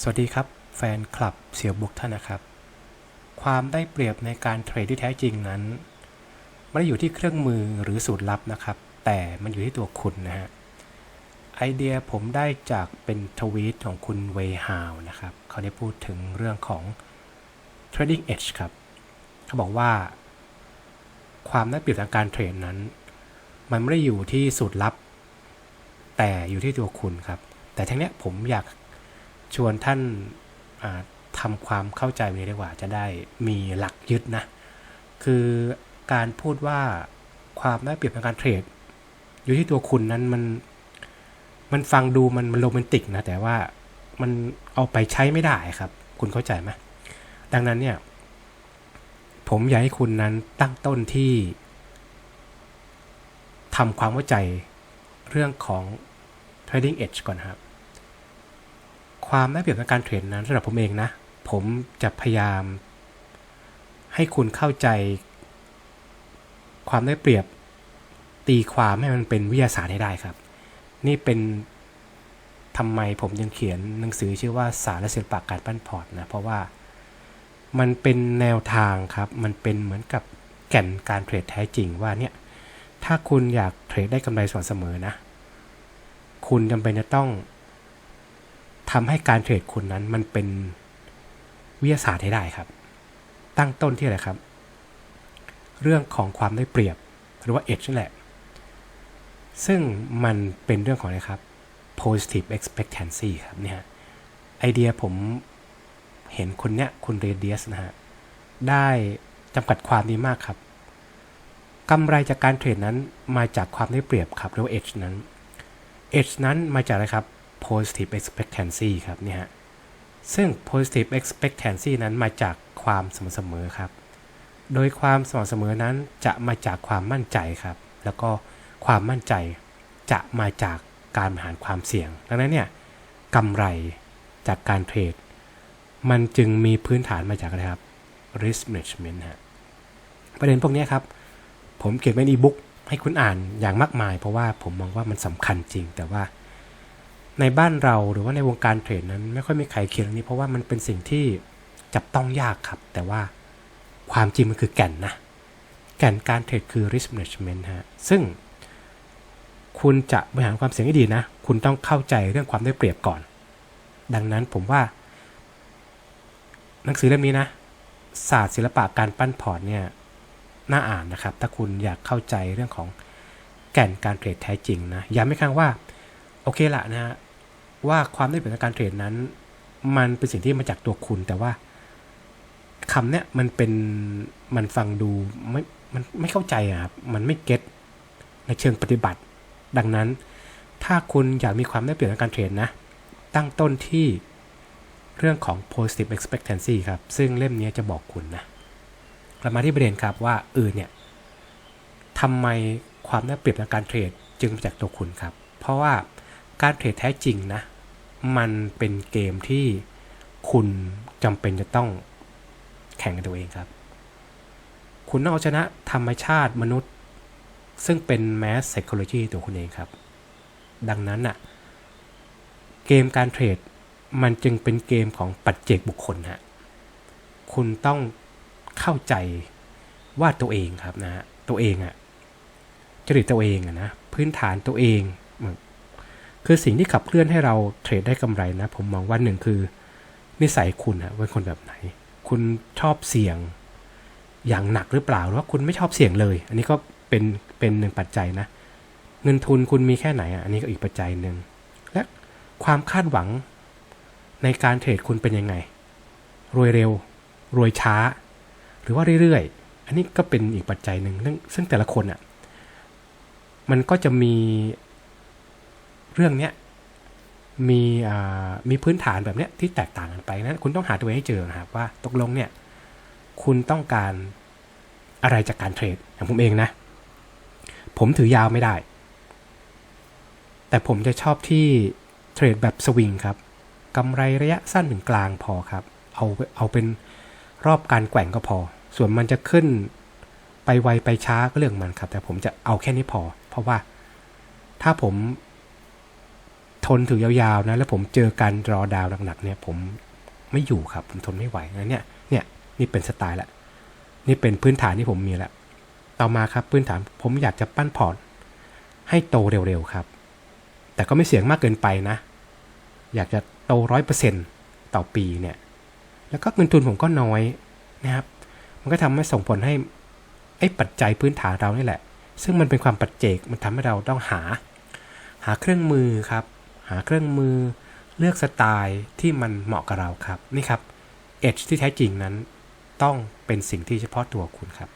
สวัสดีครับ แฟนคลับเสี่ยวบุกท่านนะครับ ความได้เปรียบในการเทรดที่แท้จริงนั้นไม่ได้อยู่ที่เครื่องมือหรือสูตรลับนะครับ แต่มันอยู่ที่ตัวคุณนะฮะไอเดียผมได้จากเป็นทวีตของคุณเวฮาวนะครับ เขาได้พูดถึงเรื่องของ trading edge ครับ เขาบอกว่า ความได้เปรียบทางการเทรดนั้น มันไม่ได้อยู่ที่สูตรลับ แต่อยู่ที่ตัวคุณครับ แต่ทั้งนี้ผมอยาก ชวนท่านอ่าทำความเข้าใจนี้ดีกว่าจะได้มีหลักยึดนะ คือการพูดว่าความได้เปรียบทางการเทรด อยู่ที่ตัวคุณนั้นมันมันฟังดูมันมันโรแมนติกนะ แต่ว่ามันเอาไปใช้ไม่ได้ครับ คุณเข้าใจไหมดังนั้นเนี่ย ผมอยากให้คุณนั้นตั้งต้นที่ทำความเข้าใจเรื่องของ trading edge ก่อนครับ ความได้เปรียบในการเทรดนั้นสำหรับผมเองนะ ผมจะพยายาม ให้คุณเข้าใจ ความได้เปรียบตีความให้มันเป็นวิทยาศาสตร์ให้ได้ครับ นี่เป็นทำไมผมยังเขียนหนังสือชื่อว่าสารและศิลปะการปั้นพอร์ตนะ เพราะว่ามันเป็นแนวทางครับ มันเป็นเหมือนกับแก่นการเทรดแท้จริงว่าเนี่ย ถ้าคุณอยากเทรดได้กำไรสม่ำเสมอนะ คุณจำเป็นจะต้อง ทำให้การเทรดคุณนั้นมันเป็นวิทยาศาสตร์ให้ได้ครับ ตั้งต้นที่อะไรครับ เรื่องของความได้เปรียบหรือว่า edge นั่นแหละ ซึ่งมันเป็นเรื่องของอะไรครับ positive expectancy ครับเนี่ยไอเดียผมเห็นคนเนี้ยคุณเรเดียสนะฮะ ได้จำกัดความดีมากครับกำไรจากการเทรดนั้นมาจากความได้เปรียบครับหรือว่า edge นั้น edge นั้นมาจากอะไรครับ positive expectancy ครับเนี่ยฮะซึ่ง positive expectancy นั้นมาจากความสม่ำเสมอครับ โดยความสม่ำเสมอนั้นจะมาจากความมั่นใจครับ แล้วก็ความมั่นใจจะมาจากการบริหารความเสี่ยง ดังนั้นเนี่ยกำไรจากการเทรด มันจึงมีพื้นฐานมาจากอะไรครับ risk management ฮะประเด็นพวกนี้ครับ ผมเขียนไว้ในอีบุ๊กให้คุณอ่านอย่างมากมาย เพราะว่าผมมองว่ามันสำคัญจริง แต่ว่า ในบ้านเราหรือว่าในวงการเทรดนั้น ไม่ค่อยมีใครเขียนเรื่องนี้เพราะว่ามันเป็นสิ่งที่จับต้องยากครับ แต่ว่าความจริงมันคือแก่นนะ แก่นการเทรดคือ risk management ฮะ ซึ่งคุณจะบริหารความเสี่ยงให้ดีนะ คุณต้องเข้าใจเรื่องความได้เปรียบก่อน ดังนั้นผมว่า หนังสือเล่มนี้นะ ศาสตร์ศิลปะการปั้นพอร์ตเนี่ยน่าอ่านนะครับ ถ้าคุณอยากเข้าใจเรื่องของแก่นการเทรดแท้จริงนะ ย้ำไม่ครั้งว่า โอเคละนะฮะ ว่าความได้เปรียบในการเทรดนั้น มันเป็นสิ่งที่มาจากตัวคุณแต่ว่าคำเนี้ยมันเป็นมันฟังดูไม่มันไม่เข้าใจอะครับมันไม่เก็ตในเชิงปฏิบัติ ดังนั้น ถ้าคุณอยากมีความได้เปรียบในการเทรดนะ ตั้งต้นที่เรื่องของ positive expectancy ครับ ซึ่งเล่มนี้จะบอกคุณนะกลับมาที่ประเด็นครับว่าเออเนี่ยทำไมความได้เปรียบในการเทรดจึงมาจากตัวคุณครับ เพราะว่า การเทรดแท้จริงนะ มันเป็นเกมที่คุณจำเป็นจะต้องแข่งกับตัวเองครับ คุณต้องเอาชนะธรรมชาติมนุษย์ ซึ่งเป็นแมส psychology ตัวคุณเองครับ ดังนั้นอะเกมการเทรดมันจึงเป็นเกมของปัจเจกบุคคลฮะ คุณต้องเข้าใจว่าตัวเองครับนะฮะตัวเองอะจริตตัวเองอะนะ พื้นฐานตัวเอง คือสิ่งที่ขับเคลื่อนให้เราเทรดได้กำไรนะ ผมมองว่าหนึ่งคือ นิสัยคุณอะเป็นคนแบบไหน คุณชอบเสี่ยงอย่างหนักหรือเปล่าหรือว่าคุณไม่ชอบเสี่ยงเลย อันนี้ก็เป็นเป็นหนึ่งปัจจัยนะ เงินทุนคุณมีแค่ไหนอะอันนี้ก็อีกปัจจัยหนึ่งและความคาดหวังในการเทรดคุณเป็นยังไง รวยเร็ว รวยช้า หรือว่าเรื่อยๆ อันนี้ก็เป็นอีกปัจจัยหนึ่งซึ่งแต่ละคนอะมันก็จะมี เรื่องเนี้ยมีมีพื้นฐานแบบเนี้ยที่แตกต่างกันไปนั้นคุณต้องหาตัวเองให้เจอนะครับว่าตกลงเนี่ยคุณต้องการอะไรจากการเทรดอย่างผมเองนะ ผมถือยาวไม่ได้ แต่ผมจะชอบที่เทรดแบบสวิงครับกำไรระยะสั้นถึงกลางพอครับ เอาเอาเป็นรอบการแกว่งก็พอ ส่วนมันจะขึ้นไปไวไปช้าก็เรื่องมันครับ แต่ผมจะเอาแค่นี้พอ เพราะว่าถ้าผม ทนถือยาวๆนะแล้วผมเจอการรอดาวหนักๆเนี่ยผมไม่อยู่ครับ ผมทนไม่ไหวนะเนี่ยเนี่ยนี่เป็นสไตล์ละนี่เป็นพื้นฐานที่ผมมีละต่อมาครับพื้นฐานผมอยากจะปั้นพอร์ตให้โตเร็วๆครับ แต่ก็ไม่เสี่ยงมากเกินไปนะ อยากจะโตร้อยเปอร์เซ็นต์ต่อปีเนี่ยแล้วก็เงินทุนผมก็น้อยนะครับ มันก็ทำให้ส่งผลให้ไอ้ปัจจัยพื้นฐานเรานี่แหละ ซึ่งมันเป็นความปัจเจกมันทำให้เราต้องหา หาเครื่องมือครับ หาเครื่องมือ เลือกสไตล์ที่มันเหมาะกับเราครับ นี่ครับ edge ที่แท้จริงนั้น ต้องเป็นสิ่งที่เฉพาะตัวคุณครับ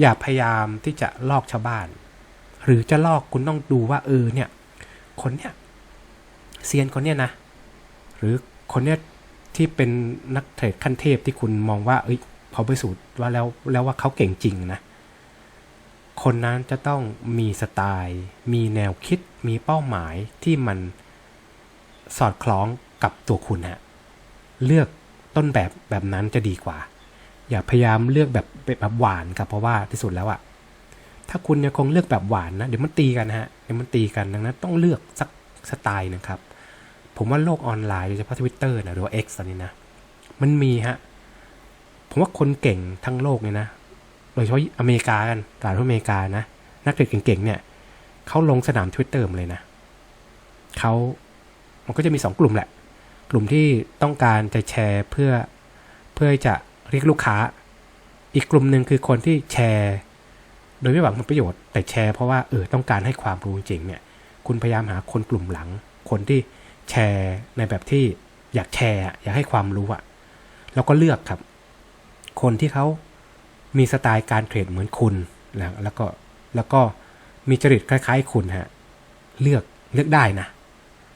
อย่าพยายามที่จะลอกชาวบ้าน หรือจะลอกคุณต้องดูว่าเออเนี่ย คนเนี้ยเซียนคนเนี้ยนะ หรือคนเนี้ยที่เป็นนักเทรดขั้นเทพที่คุณมองว่า เอ้ยเขาไปสูตรว่าแล้วแล้วว่าเขาเก่งจริงนะ คนนั้นจะต้องมีสไตล์ มีแนวคิด มีเป้าหมายที่มันสอดคล้องกับตัวคุณฮะเลือกต้นแบบแบบนั้นจะดีกว่า อย่าพยายามเลือกแบบแบบหวานครับเพราะว่าที่สุดแล้วอะถ้าคุณยังคงเลือกแบบหวานนะเดี๋ยวมันตีกันฮะเดี๋ยวมันตีกันดังนั้นต้องเลือกสักสไตล์นึงครับ ผมว่าโลกออนไลน์โดยเฉพาะทวิตเตอร์นะหรือว่า X ตอนนี้นะมันมีฮะผมว่าคนเก่งทั้งโลกเนี่ยนะ โดยเฉพาะอเมริกากันตลาดอเมริกานะ นักเทรดเก่งๆเนี่ย เขาลงสนามทวิตเตอร์มเลยนะเขามันก็จะมีสองกลุ่มแหละ กลุ่มที่ต้องการจะแชร์เพื่อเพื่อจะเรียกลูกค้า อีกกลุ่มหนึ่งคือคนที่แชร์ โดยไม่หวังผลประโยชน์ แต่แชร์เพราะว่าเออต้องการให้ความรู้จริงเนี่ย คุณพยายามหาคนกลุ่มหลัง คนที่แชร์ในแบบที่อยากแชร์อะอยากให้ความรู้อะแล้วก็เลือกครับ คนที่เขามีสไตล์การเทรดเหมือนคุณแล้วแล้วก็แล้วก็ มีจริตคล้ายๆ คุณฮะ เลือกเลือกได้นะ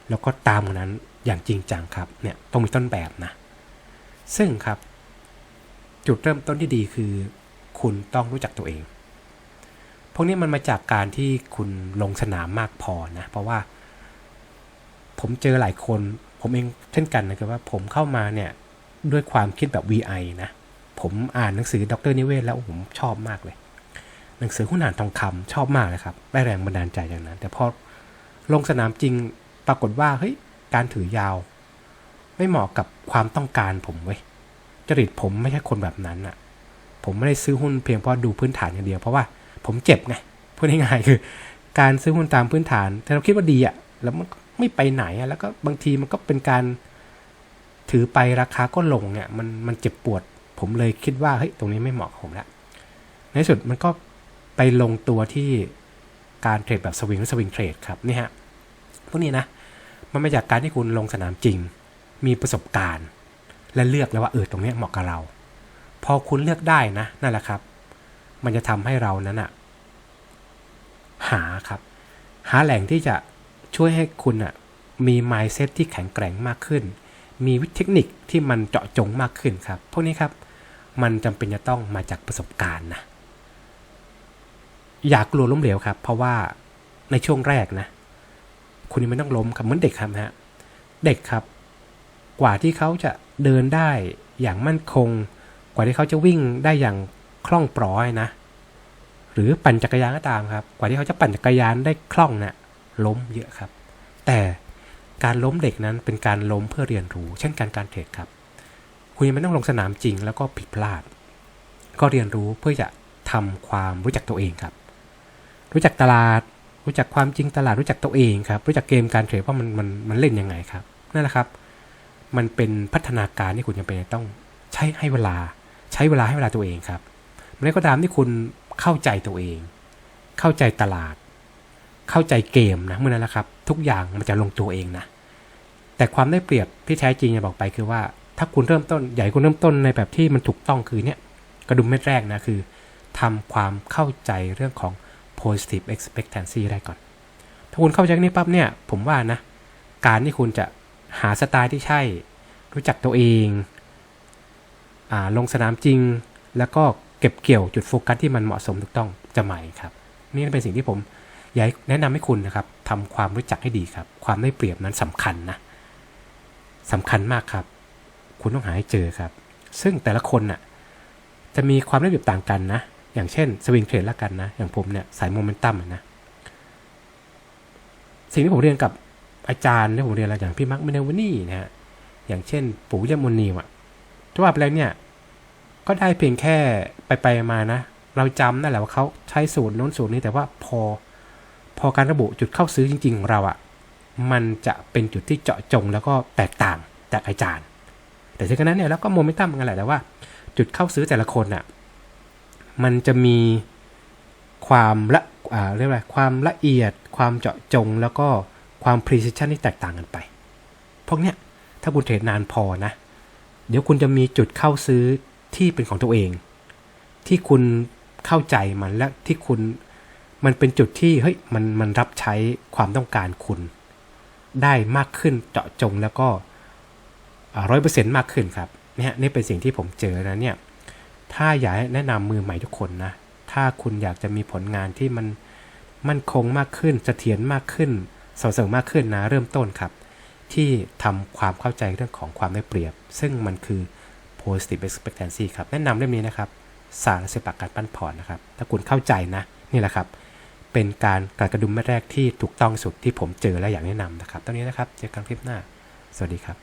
แล้วก็ตามคนนั้นอย่างจริงจังครับ เนี่ยต้องมีต้นแบบนะ ซึ่งครับ จุดเริ่มต้นที่ดีคือ คุณต้องรู้จักตัวเอง พวกนี้มันมาจากการที่คุณลงสนามมากพอนะ เพราะว่า ผมเจอหลายคน ผมเองเช่นกันนะครับว่าผมเข้ามาเนี่ยด้วยความคิดแบบ VI นะ ผมอ่านหนังสือดรนิเวศแล้วผมชอบมากเลย หนังสือหุ้นอ่านทองคำชอบมากเลยครับได้แรงบันดาลใจอย่างนั้น แต่พอลงสนามจริงปรากฏว่าเฮ้ยการถือยาว ไม่เหมาะกับความต้องการผมเว้ยจริตผมไม่ใช่คนแบบนั้นอะผมไม่ได้ซื้อหุ้นเพียงเพราะดูพื้นฐานอย่างเดียว เพราะว่าผมเจ็บไงพูดง่ายๆคือ การซื้อหุ้นตามพื้นฐานถ้าเราคิดว่าดีอะแล้วมันไม่ไปไหนอะแล้วก็บางทีมันก็เป็นการถือไปราคาก็ลงเนี่ยมันมันเจ็บปวด ผมเลยคิดว่าเฮ้ยตรงนี้ไม่เหมาะผมแล้วในสุดมันก็ ไปลงตัวที่การเทรดแบบสวิงหรือสวิงเทรดครับนี่ฮะพวกนี้นะมันมาจากการที่คุณลงสนามจริง มีประสบการณ์ และเลือกแล้วว่าเออตรงนี้เหมาะกับเรา พอคุณเลือกได้นะนั่นแหละครับ มันจะทำให้เรานั้นอะหาครับ หาแหล่งที่จะช่วยให้คุณอะมี mindset ที่แข็งแกร่งมากขึ้น มีวิธีเทคนิคที่มันเจาะจงมากขึ้นครับ พวกนี้ครับ มันจำเป็นจะต้องมาจากประสบการณ์นะ อย่ากลัวล้มเหลวครับ เพราะว่าในช่วงแรกนะ คุณยังไม่ต้องล้มครับเหมือนเด็กครับนะฮะเด็กครับ กว่าที่เขาจะเดินได้อย่างมั่นคง กว่าที่เขาจะวิ่งได้อย่างคล่องปลอยนะ หรือปั่นจักรยานก็ตามครับ กว่าที่เขาจะปั่นจักรยานได้คล่องนะ่ะล้มเยอะครับ แต่การล้มเด็กนั้นเป็นการล้มเพื่อเรียนรู้ เช่นการการเทรดครับ คุณยังไม่ต้องลงสนามจริงแล้วก็ผิดพลาด ก็เรียนรู้เพื่อจะทำความรู้จักตัวเองครับ รู้จักตลาด รู้จักความจริงตลาดรู้จักตัวเองครับ รู้จักเกมการเทรดว่ามันมันมันเล่นยังไงครับนั่นแหละครับ มันเป็นพัฒนาการที่คุณจำเป็นต้องใช้ให้เวลา ใช้เวลาให้เวลาตัวเองครับเมื่อไรก็ตามที่คุณเข้าใจตัวเอง เข้าใจตลาด เข้าใจเกมนะเมื่อนั้นแหละครับ ทุกอย่างมันจะลงตัวเองนะแต่ความได้เปรียบที่แท้จริงจะบอกไปคือว่า ถ้าคุณเริ่มต้นใหญ่คุณเริ่มต้นในแบบที่มันถูกต้องคือเนี่ยกระดุมเม็ดแรกนะคือทำความเข้าใจเรื่องของ positive expectancy ได้ก่อน ถ้าคุณเข้าใจนี้ปั๊บเนี่ย ผมว่านะ การที่คุณจะหาสไตล์ที่ใช่ รู้จักตัวเองอ่าลงสนามจริง แล้วก็เก็บเกี่ยวจุดโฟกัสที่มันเหมาะสมถูกต้องจะใหม่ครับ นี่เป็นสิ่งที่ผมอยากแนะนำให้คุณนะครับทำความรู้จักให้ดีครับ ความได้เปรียบนั้นสำคัญนะสำคัญมากครับ คุณต้องหาให้เจอครับ ซึ่งแต่ละคนน่ะจะมีความได้เปรียบต่างกันนะ อย่างเช่นสวิงเทรดละกันนะ อย่างผมเนี่ยสายโมเมนตัมนะ สิ่งที่ผมเรียนกับอาจารย์ที่ผมเรียนแล้วอย่างพี่มักเมเนวนี่นะฮะ อย่างเช่น ปู่ยมนีอะจะว่าไปแล้วเนี่ย ก็ได้เพียงแค่ไปไปมานะ เราจำนั่นแหละว่าเขาใช้สูตรน้นสูตรนี้แต่ว่าพอ พอการระบุจุดเข้าซื้อจริง ๆ ของเราอะ่ะ มันจะเป็นจุดที่เจาะจงแล้วก็แตกต่างจากอาจารย์ แต่ถึงกระนั้นเนี่ยเราก็โมเมนตัมกันแหละแต่ว่า จุดเข้าซื้อแต่ละคนอะ มันจะมีความละเรียกว่าอะไรความละเอียด ความเจาะจง แล้วก็ความ precision ที่แตกต่างกันไป พวกเนี้ยถ้าคุณเทรดนานพอนะ เดี๋ยวคุณจะมีจุดเข้าซื้อที่เป็นของตัวเอง ที่คุณเข้าใจมันและที่คุณมันเป็นจุดที่เฮ้ยมันมันรับใช้ความต้องการคุณ ได้มากขึ้นเจาะจงแล้วก็ร้อยเปอร์เซ็นต์มากขึ้นครับเนี่ยนี่เป็นสิ่งที่ผมเจอนะเนี่ย ถ้าอยากแนะนำมือใหม่ทุกคนนะ ถ้าคุณอยากจะมีผลงานที่มันมั่นคงมากขึ้นเสถียรมากขึ้นสม่ำเสมอมมากขึ้นนะเริ่มต้นครับ ที่ทำความเข้าใจเรื่องของความได้เปรียบ ซึ่งมันคือ positive expectancy ครับ แนะนำเล่มนี้นะครับ สารศิลปะการปั้นพอร์ตนะครับ ถ้าคุณเข้าใจนะ นี่แหละครับ เป็นการกระกระดุมเม็ดแรกที่ถูกต้องสุดที่ผมเจอและอยากแนะนำนะครับตอนนี้นะครับ เจอกันคลิปหน้า สวัสดีครับ